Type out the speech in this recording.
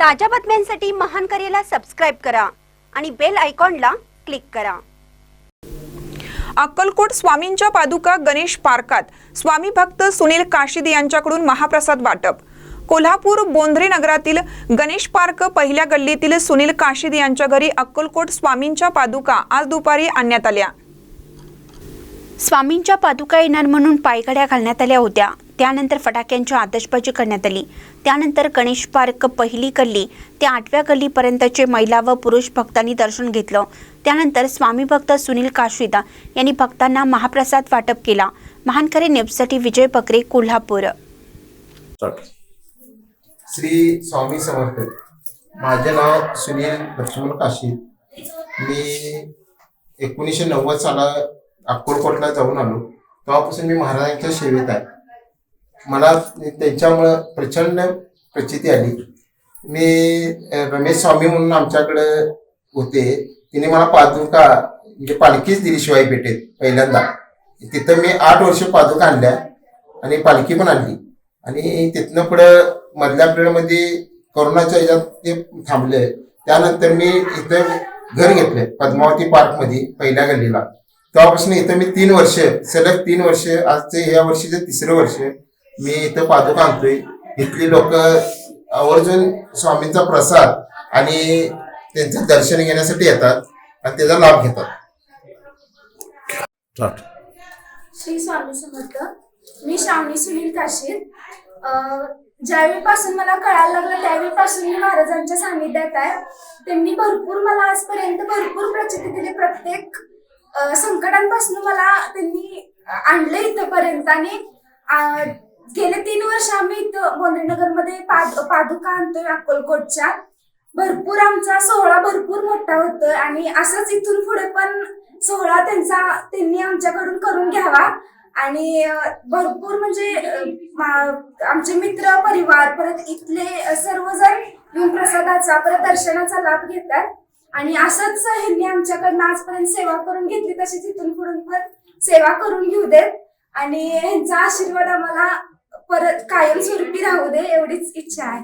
ताज्या बातम्यांसाठी महान करेला सबस्क्राईब करा आणि बेल आयकॉनला क्लिक करा. अक्कलकोट स्वामींच्या पादुका गणेश पार्कात स्वामी भक्त सुनील काशिदी यांच्याकडून महाप्रसाद वाटप. कोल्हापूर बोंद्रे नगरातील गणेश पार्क पहिल्या गल्लीतील सुनील काशिदी यांच्या घरी अक्कलकोट स्वामींच्या पादुका आज दुपारी आणण्यात आल्या. स्वामींच्या पादुका येणार म्हणून पायघड्या घालण्यात आल्या होत्या. त्यानंतर फटाक्यांची आतषबाजी करण्यात आली. त्यानंतर गणेश पार्क पहिली गल्ली ते आठव्या गल्लीपर्यंतचे महिला व पुरुष भक्तांनी दर्शन घेतलं. त्यानंतर स्वामी भक्त सुनील काशिदा यांनी भक्तांना महाप्रसाद वाटप केला. महानकरे नेपसाठी विजय बकरे कोल्हापूर. श्री स्वामी समर्थ. माझे नाव सुनील लक्ष्मण काशी मी एकोणीसशे नव्वद साला अक्कलकोटला जाऊन आलो. तेव्हापासून मी महाराजांच्या सेवेत आहे. मला त्यांच्यामुळं प्रचंड प्रचिती आली. मी रमेश स्वामी म्हणून आमच्याकडे होते. तिने मला पादुका म्हणजे पालखीच दिली शिवाई पेठेत पहिल्यांदा. तिथं मी आठ वर्ष पादुका आणल्या आणि पालखी पण आणली. आणि तिथनं पुढं मधल्या पिढीमध्ये कोरोनाच्या ह्याच्यात ते थांबले. त्यानंतर मी इथं घर घेतले पद्मावती पार्कमध्ये पहिल्या गल्लीला. तेव्हापासून इथं मी तीन वर्ष सलग तीन वर्ष आजचे या वर्षीचं तिसरं वर्ष मी इथं पादुका आणतोय. इथली लोक आवर्जून स्वामींचा प्रसाद आणि त्यांचं दर्शन घेण्यासाठी येतात आणि त्याचा लाभ घेतात. श्री स्वामी समर्थ मी श्रावणी सुनील काशीद. अं, ज्यावेळीपासून मला कळायला लागलं त्यावेळीपासून मी महाराजांच्या सानिध्यात आहे. त्यांनी भरपूर मला आजपर्यंत भरपूर प्रचिती दिली. प्रत्येक संकटांपासून मला त्यांनी आणलं इथपर्यंत आणि गेले तीन वर्ष आम्ही इथं बोंद्रेनगरमध्ये पाद पादुका आणतोय अक्कलकोटच्या. भरपूर आमचा सोहळा भरपूर मोठा होतोय आणि असंच इथून पुढे पण सोहळा त्यांचा त्यांनी आमच्याकडून करून घ्यावा. आणि भरपूर म्हणजे आमचे मित्र परिवार परत इथले सर्वजण येऊन प्रसादाचा परत दर्शनाचा लाभ घेतात. आणि असंच ह्यांनी आमच्याकडनं आजपर्यंत सेवा करून घेतली तशीच इथून पुढून पण सेवा करून घेऊ देत. आणि ह्यांचा आशीर्वाद आम्हाला परत कायमस्वरूपी राहू दे एवढीच इच्छा आहे.